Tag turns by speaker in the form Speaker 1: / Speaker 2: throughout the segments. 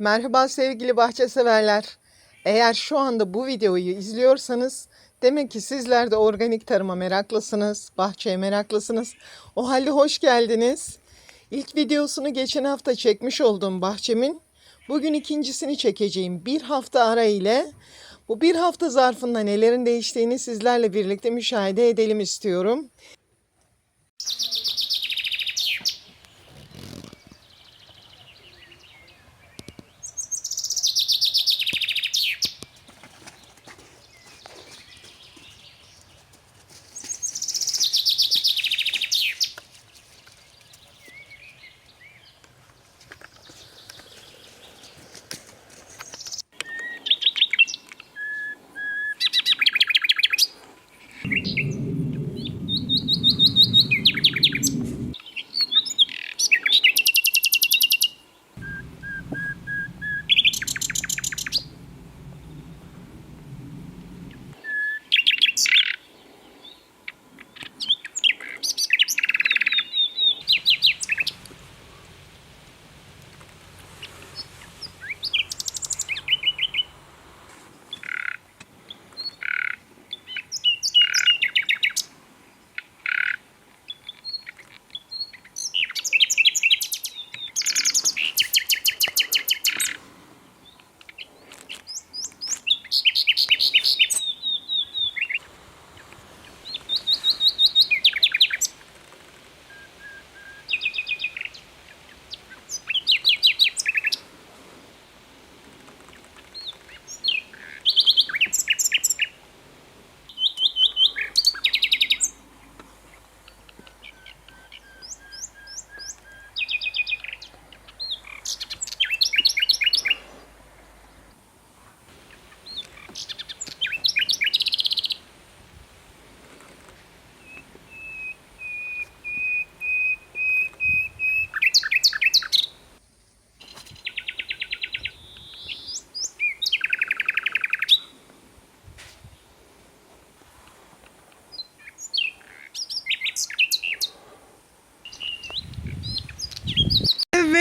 Speaker 1: Merhaba sevgili bahçe severler. Eğer şu anda bu videoyu izliyorsanız demek ki sizler de organik tarıma meraklısınız, bahçeye meraklısınız. O halde hoş geldiniz. İlk videosunu geçen hafta çekmiş olduğum bahçemin bugün ikincisini çekeceğim. Bir hafta ara ile bu bir hafta zarfında nelerin değiştiğini sizlerle birlikte müşahede edelim istiyorum. Thank you.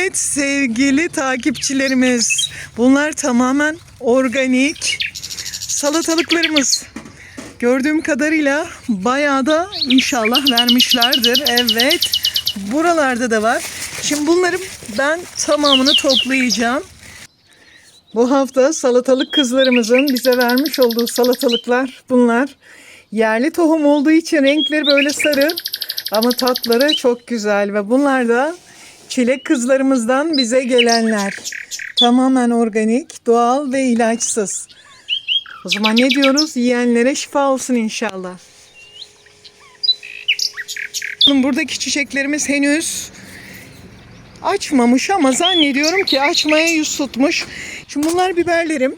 Speaker 1: Evet sevgili takipçilerimiz. Bunlar tamamen organik salatalıklarımız. Gördüğüm kadarıyla bayağı da inşallah vermişlerdir. Evet. Buralarda da var. Şimdi bunların ben tamamını toplayacağım. Bu hafta salatalık kızlarımızın bize vermiş olduğu salatalıklar bunlar. Yerli tohum olduğu için renkleri böyle sarı ama tatları çok güzel ve bunlar da çilek kızlarımızdan bize gelenler. Tamamen organik, doğal ve ilaçsız. O zaman ne diyoruz? Yiyenlere şifa olsun inşallah. Buradaki çiçeklerimiz henüz açmamış ama zannediyorum ki açmaya yüz tutmuş. Şimdi bunlar biberlerim.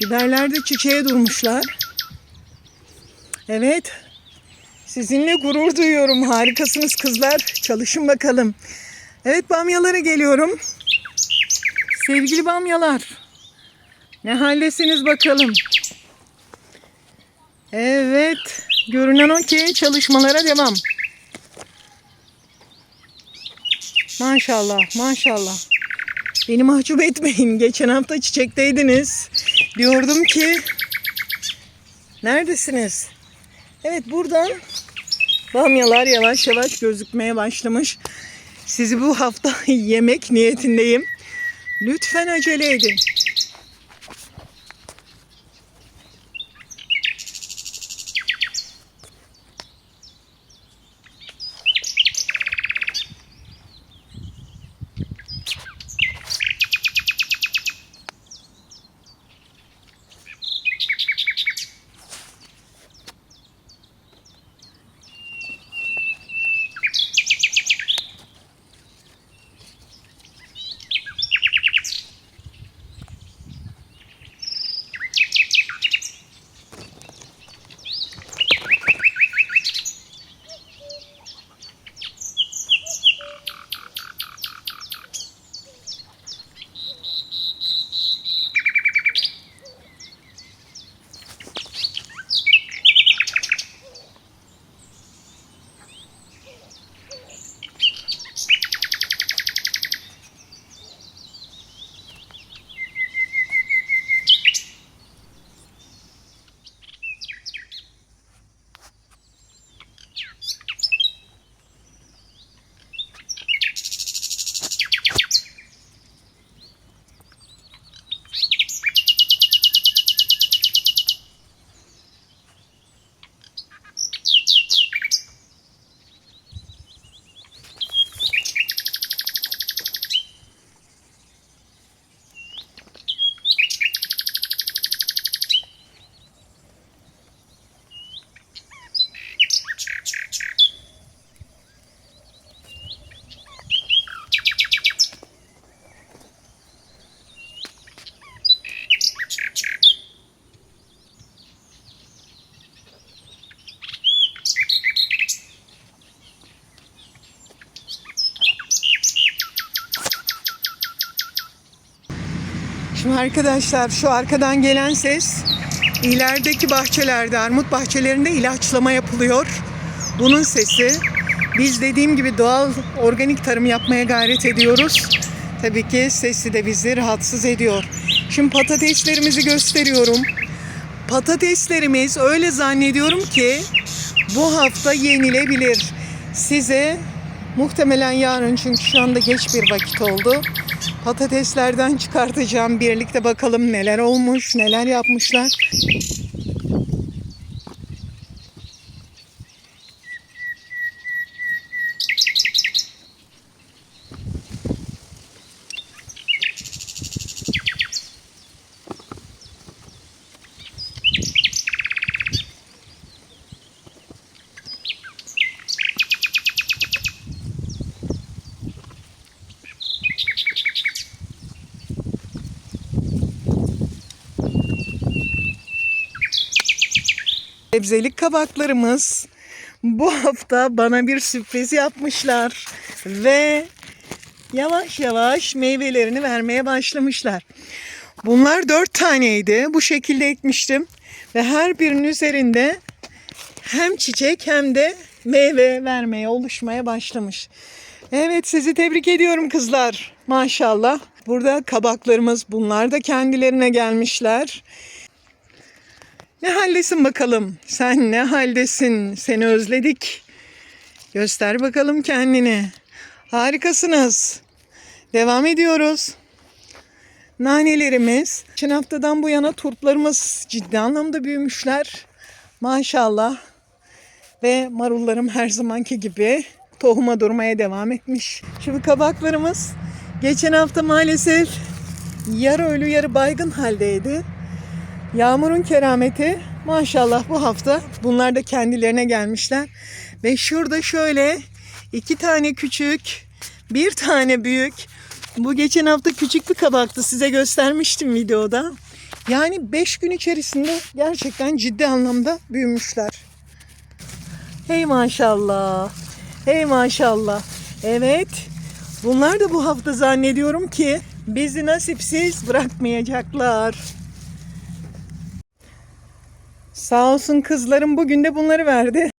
Speaker 1: Biberler de çiçeğe durmuşlar. Evet. Sizinle gurur duyuyorum. Harikasınız kızlar. Çalışın bakalım. Evet bamyalara geliyorum. Sevgili bamyalar. Ne haldesiniz bakalım. Evet. Görünen o ki çalışmalara devam. Maşallah, maşallah. Beni mahcup etmeyin. Geçen hafta çiçekteydiniz. Diyordum ki neredesiniz? Evet buradan bamyalar yavaş yavaş gözükmeye başlamış. Sizi bu hafta yemek niyetindeyim. Lütfen acele edin. Şimdi arkadaşlar şu arkadan gelen ses ilerideki bahçelerde, armut bahçelerinde ilaçlama yapılıyor. Bunun sesi. Biz dediğim gibi doğal organik tarım yapmaya gayret ediyoruz. Tabii ki sesi de bizi rahatsız ediyor. Şimdi patateslerimizi gösteriyorum. Patateslerimiz öyle zannediyorum ki bu hafta yenilebilir. Size muhtemelen yarın çünkü şu anda geç bir vakit oldu. Patateslerden çıkartacağım. Birlikte bakalım neler olmuş, neler yapmışlar. Sebzelik kabaklarımız bu hafta bana bir sürpriz yapmışlar ve yavaş yavaş meyvelerini vermeye başlamışlar. Bunlar dört taneydi. Bu şekilde ekmiştim ve her birinin üzerinde hem çiçek hem de meyve vermeye, oluşmaya başlamış. Evet sizi tebrik ediyorum kızlar. Maşallah. Burada kabaklarımız bunlar da kendilerine gelmişler. Ne haldesin bakalım? Sen ne haldesin? Seni özledik. Göster bakalım kendini. Harikasınız. Devam ediyoruz. Nanelerimiz. Geçen haftadan bu yana turplarımız ciddi anlamda büyümüşler. Maşallah. Ve marullarım her zamanki gibi tohuma durmaya devam etmiş. Şimdi kabaklarımız geçen hafta maalesef yarı ölü yarı baygın haldeydi. Yağmurun kerameti maşallah bu hafta bunlar da kendilerine gelmişler. Ve şurada şöyle iki tane küçük, bir tane büyük. Bu geçen hafta küçük bir kabaktı size göstermiştim videoda. Yani 5 gün içerisinde gerçekten ciddi anlamda büyümüşler. Hey maşallah. Hey maşallah. Evet. Bunlar da bu hafta zannediyorum ki bizi nasipsiz bırakmayacaklar. Sağ olsun kızlarım bugün de bunları verdi.